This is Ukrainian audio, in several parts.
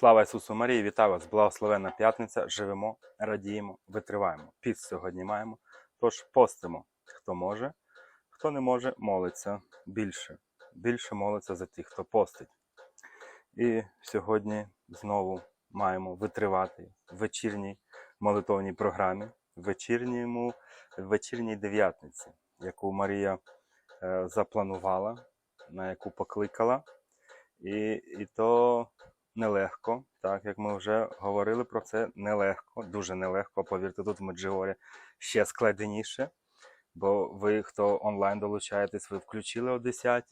Слава Ісусу Марії, вітаю вас! Благословенна п'ятниця. Живемо, радіємо, витриваємо. Піст сьогодні маємо. Тож постимо. Хто може, хто не може, молиться більше. Більше молиться за тих, хто постить. І сьогодні знову маємо витривати в вечірній молитовній програмі, в в вечірній дев'ятниці, яку Марія е, запланувала, на яку покликала. І, і то нелегко, так як ми вже говорили про це, нелегко, дуже нелегко. Повірте, тут в Меджигорі ще складеніше. Бо ви, хто онлайн долучаєтесь, ви включили о 10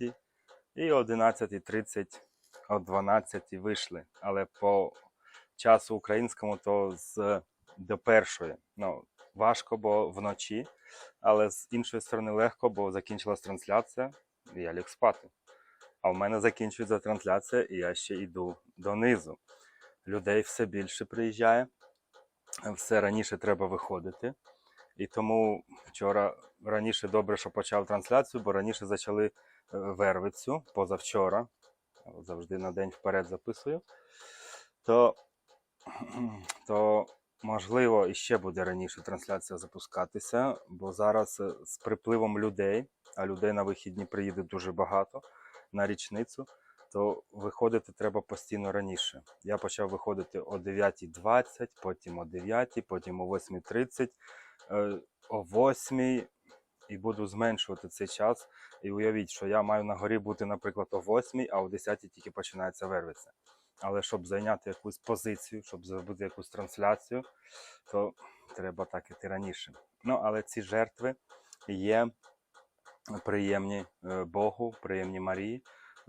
і о 11.30, о 12 вийшли. Але по часу українському то з до першої. Ну, важко, бо вночі, але з іншої сторони легко, бо закінчилась трансляція, і я ліг спати. А в мене закінчується трансляція, і я ще йду донизу. Людей все більше приїжджає, все раніше треба виходити. І тому вчора раніше добре, що почав трансляцію, бо раніше почали е, вервицю позавчора. Завжди на день вперед записую. То, то можливо, іще буде раніше трансляція запускатися, бо зараз е, з припливом людей, а людей на вихідні приїде дуже багато на річницю, то виходити треба постійно раніше. Я почав виходити о 9.20, потім о 9, потім о 8.30, е, о 8 і буду зменшувати цей час. І уявіть, що я маю на горі бути, наприклад, о 8, а о 10 тільки починається вервиця. Але щоб зайняти якусь позицію, щоб зробити якусь трансляцію, то треба так іти раніше. Ну, але ці жертви є приємні е, Богу, приємні Марії.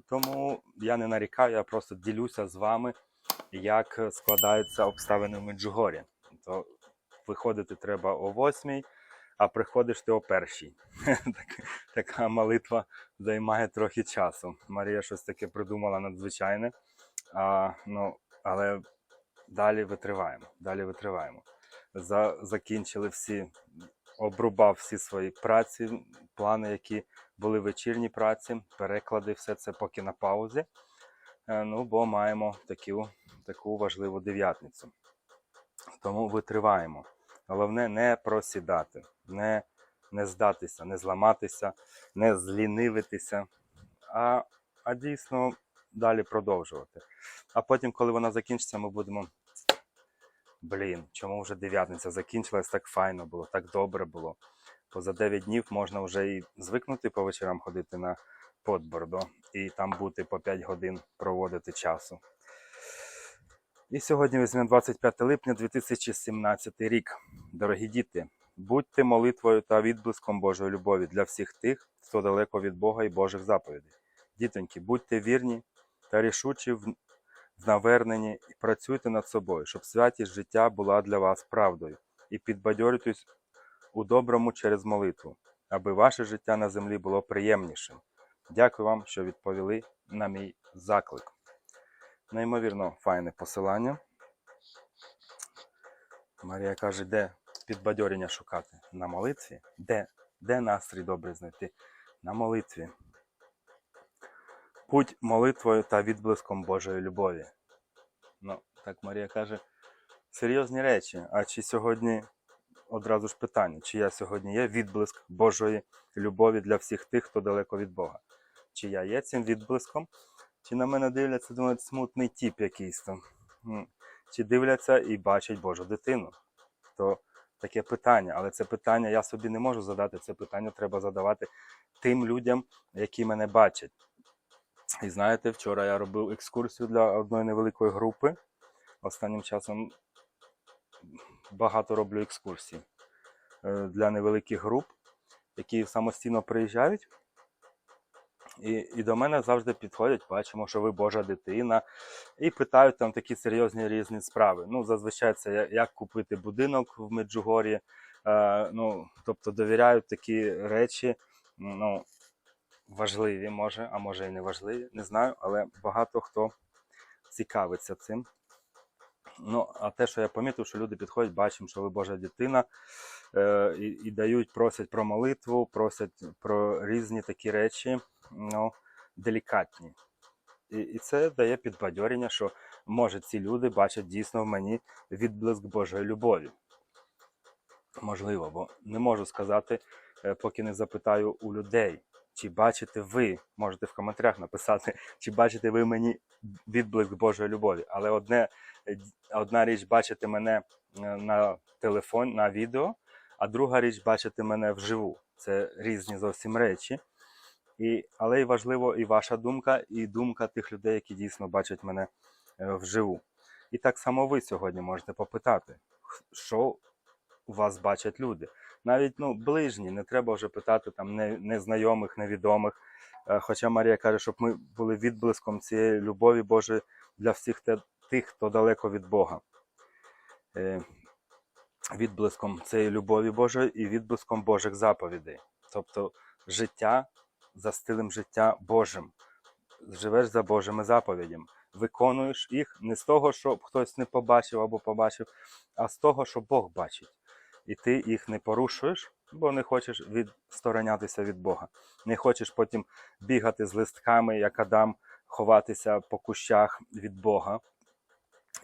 Тому я не нарікаю, я просто ділюся з вами, як складаються обставини в Меджугорі. То виходити треба о восьмій, а приходиш ти о першій. Так- Така молитва займає трохи часу. Марія щось таке придумала надзвичайне. А, ну, але далі витриваємо. Далі витриваємо. За, закінчили всі, обрубав всі свої праці, плани, які були вечірні праці, переклади, все це поки на паузі. Е, Ну, бо маємо таку, таку важливу дев'ятницю. Тому витриваємо. Головне не просідати, не, не здатися, не зламатися, не злінивитися, а, а дійсно далі продовжувати. А потім, коли вона закінчиться, ми будемо. Блін, чому вже дев'ятниця закінчилась, так файно було, так добре було. Бо за 9 днів можна вже і звикнути по вечорам ходити на подбордо і там бути по 5 годин проводити часу. І сьогодні візьмемо 25 липня 2017 рік. Дорогі діти, будьте молитвою та відблиском Божої любові для всіх тих, хто далеко від Бога і Божих заповідей. Дітоньки, будьте вірні та рішучі в в і працюйте над собою, щоб святість життя була для вас правдою, і підбадьорюйтесь у доброму через молитву, аби ваше життя на землі було приємнішим. Дякую вам, що відповіли на мій заклик. Неймовірно файне посилання. Марія каже, де підбадьорення шукати? На молитві? Де? Де настрій добре знайти? На молитві. Путь молитвою та відблиском Божої любові. Ну, так Марія каже, серйозні речі. А чи сьогодні одразу ж питання, чи я сьогодні є відблиск Божої любові для всіх тих, хто далеко від Бога? Чи я є цим відблиском? Чи на мене дивляться, думають, смутний тіп якийсь там? Чи дивляться і бачать Божу дитину? То таке питання, але це питання я собі не можу задати. Це питання треба задавати тим людям, які мене бачать. І знаєте, вчора я робив екскурсію для одної невеликої групи. Останнім часом багато роблю екскурсій е, для невеликих груп, які самостійно приїжджають. І, і до мене завжди підходять, бачимо, що ви Божа дитина, і питають там такі серйозні різні справи. Ну, зазвичай це як купити будинок в Меджугор'ї. Е, ну, тобто довіряють такі речі, ну, важливі, може, а може і не важливі, не знаю, але багато хто цікавиться цим. Ну, а те, що я помітив, що люди підходять, бачимо, що ви Божа дитина, е, і, і дають, просять про молитву, просять про різні такі речі, ну, делікатні. І, і це дає підбадьорення, що може ці люди бачать дійсно в мені відблиск Божої любові. Можливо, бо не можу сказати, е, поки не запитаю у людей, чи бачите ви, можете в коментарях написати, чи бачите ви мені відблиск Божої любові. Але одне, е, одна річ бачити мене е, на телефон, на відео, а друга річ бачити мене вживу. Це різні зовсім речі. І, але й важливо і ваша думка, і думка тих людей, які дійсно бачать мене е, вживу. І так само ви сьогодні можете попитати, що у вас бачать люди. Навіть ну, ближні, не треба вже питати там незнайомих, невідомих. Е, Хоча Марія каже, щоб ми були відблиском цієї любові Божої для всіх тих, хто далеко від Бога. Е, Відблиском цієї любові Божої і відблиском Божих заповідей. Тобто життя за стилем життя Божим. Живеш за Божими заповідями. Виконуєш їх не з того, щоб хтось не побачив або побачив, а з того, що Бог бачить. І ти їх не порушуєш, бо не хочеш відсторонятися від Бога. Не хочеш потім бігати з листками, як Адам, ховатися по кущах від Бога.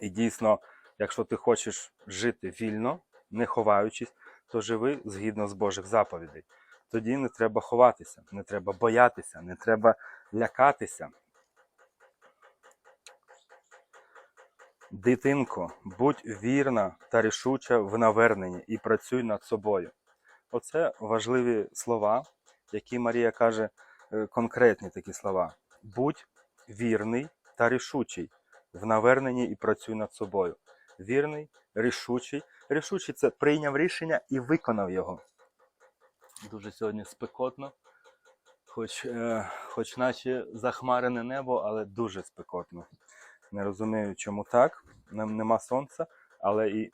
І дійсно, якщо ти хочеш жити вільно, не ховаючись, то живи згідно з Божих заповідей. Тоді не треба ховатися, не треба боятися, не треба лякатися. Дитинко, будь вірна та рішуча в наверненні і працюй над собою. Оце важливі слова, які Марія каже е, конкретні такі слова. Будь вірний та рішучий в наверненні і працюй над собою. Вірний, рішучий. Рішучий це прийняв рішення і виконав його. Дуже сьогодні спекотно, хоч, е, хоч наче захмарене небо, але дуже спекотно. Не розумію, чому так. Нема сонця, але і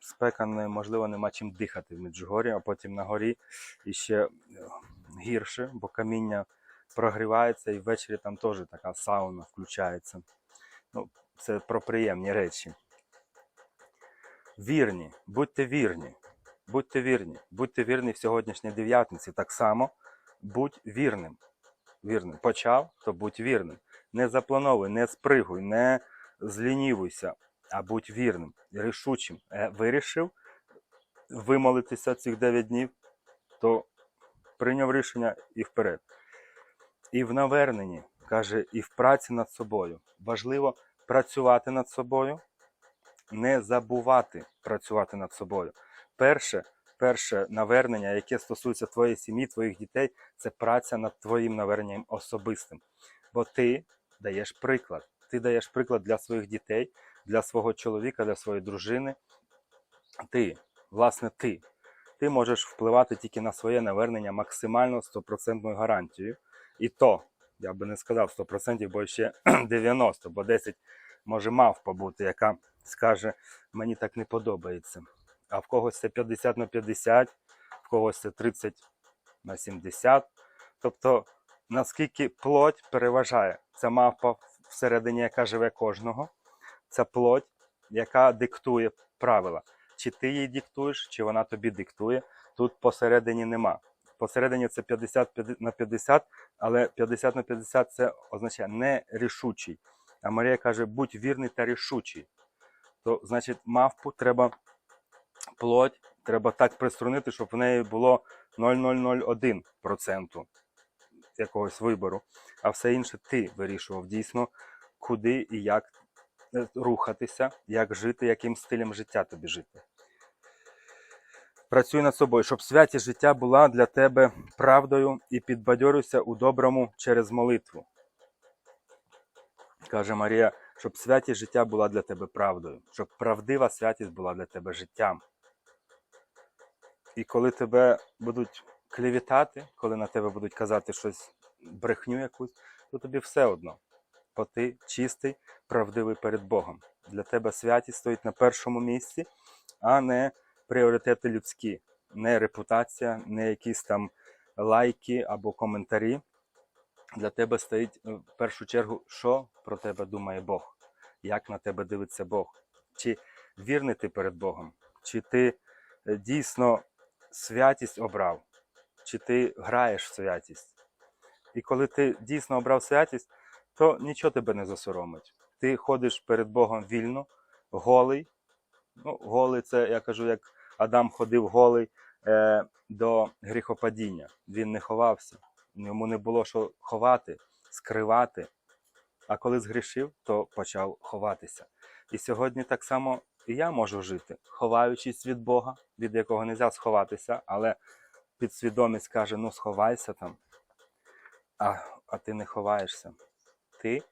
спека неможливо, нема чим дихати в Меджугорі, а потім на горі і ще е, гірше, бо каміння прогрівається і ввечері там теж така сауна включається. Ну, це про приємні речі. Вірні, будьте вірні, будьте вірні, будьте вірні в сьогоднішній дев'ятниці. Так само будь вірним. Вірним. Почав, то будь вірним. Не заплановуй, не спригуй, не злінівуйся, а будь вірним, рішучим. Е, Вирішив вимолитися цих 9 днів, то прийняв рішення і вперед. І в наверненні, каже, і в праці над собою. Важливо працювати над собою, не забувати працювати над собою. Перше, перше навернення, яке стосується твоєї сім'ї, твоїх дітей, це праця над твоїм наверненням особистим. Бо ти даєш приклад. Ти даєш приклад для своїх дітей, для свого чоловіка, для своєї дружини. Ти, власне, ти. Ти можеш впливати тільки на своє навернення максимально 100% гарантією. І то, я би не сказав 100%, бо ще 90%, бо 10% може мавпа бути, яка скаже, мені так не подобається. А в когось це 50 на 50, в когось це 30 на 70. Тобто, наскільки плоть переважає, це мавпа всередині, яка живе кожного, це плоть, яка диктує правила. Чи ти їй диктуєш, чи вона тобі диктує. Тут посередині нема. Посередині це 50 на 50, але 50 на 50 це означає нерішучий. А Марія каже, будь вірний та рішучий. То, значить, мавпу треба плоть, треба так приструнити, щоб в неї було 0,001% якогось вибору. А все інше ти вирішував дійсно, куди і як е, рухатися, як жити, яким стилем життя тобі жити. Працюй над собою, щоб святість життя була для тебе правдою і підбадьорюйся у доброму через молитву. Каже Марія, щоб святість життя була для тебе правдою, щоб правдива святість була для тебе життям. І коли тебе будуть клевітати, коли на тебе будуть казати щось брехню якусь, то тобі все одно. Бо ти чистий, правдивий перед Богом. Для тебе святість стоїть на першому місці, а не пріоритети людські, не репутація, не якісь там лайки або коментарі. Для тебе стоїть е, в першу чергу, що про тебе думає Бог, як на тебе дивиться Бог. Чи вірний ти перед Богом, чи ти е, дійсно святість обрав, чи ти граєш в святість. І коли ти дійсно обрав святість, то нічого тебе не засоромить. Ти ходиш перед Богом вільно, голий. Ну, голий це, я кажу, як Адам ходив голий е, до гріхопадіння. Він не ховався. Йому не було що ховати, скривати. А коли згрішив, то почав ховатися. І сьогодні так само і я можу жити, ховаючись від Бога, від якого не можна сховатися, але підсвідомість каже: ну сховайся там. А, а ти не ховаєшся. Ти,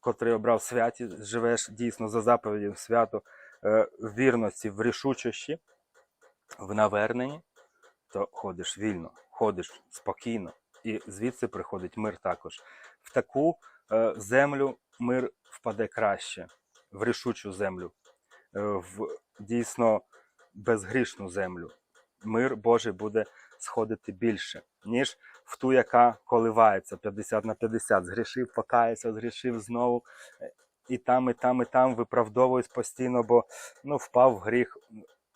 котрий обрав святі, живеш дійсно за заповіддю свято е, в вірності, в рішучості, в наверненні, то ходиш вільно, ходиш спокійно. І звідси приходить мир також. В таку е, землю мир впаде краще, в рішучу землю, е, в дійсно безгрішну землю. Мир Божий буде сходити більше, ніж в ту, яка коливається 50 на 50. Згрішив, покаявся, згрішив знову. І там, і там, і там виправдовуюсь постійно, бо ну, впав в гріх.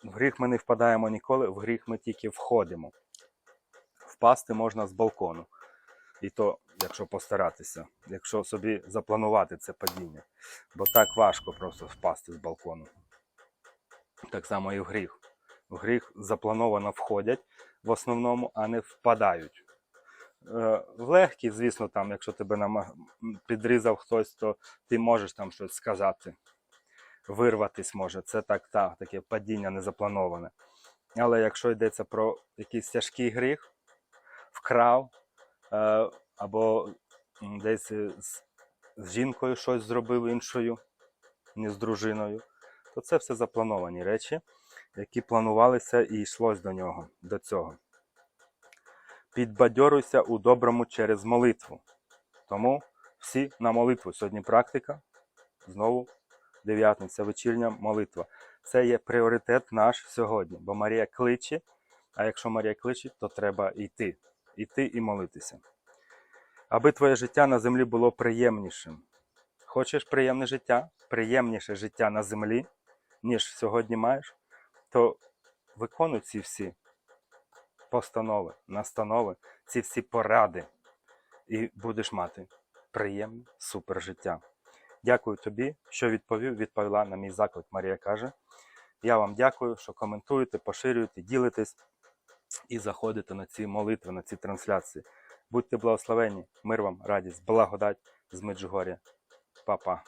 В гріх ми не впадаємо ніколи, в гріх ми тільки входимо. Впасти можна з балкону. І то, якщо постаратися, якщо собі запланувати це падіння. Бо так важко просто впасти з балкону. Так само і в гріх. В гріх заплановано входять в основному, а не впадають. Е, В легкий, звісно, там, якщо тебе підрізав хтось, то ти можеш там щось сказати, вирватись може. Це так, так, таке падіння незаплановане. Але якщо йдеться про якийсь тяжкий гріх, вкрав, е, або десь з жінкою щось зробив іншою, не з дружиною, то це все заплановані речі, які планувалися і йшлось до нього, до цього. Підбадьоруйся у доброму через молитву. Тому всі на молитву. Сьогодні практика, знову дев'ятниця, вечірня молитва. Це є пріоритет наш сьогодні, бо Марія кличе, а якщо Марія кличе, то треба йти. Йти і молитися. Аби твоє життя на землі було приємнішим. Хочеш приємне життя, приємніше життя на землі, ніж сьогодні маєш, то виконуй ці всі постанови, настанови, ці всі поради, і будеш мати приємне супер життя. Дякую тобі, що відповів, відповіла на мій заклик. Марія каже. Я вам дякую, що коментуєте, поширюєте, ділитесь і заходите на ці молитви, на ці трансляції. Будьте благословені, мир вам, радість, благодать з Меджугоря. Па-па.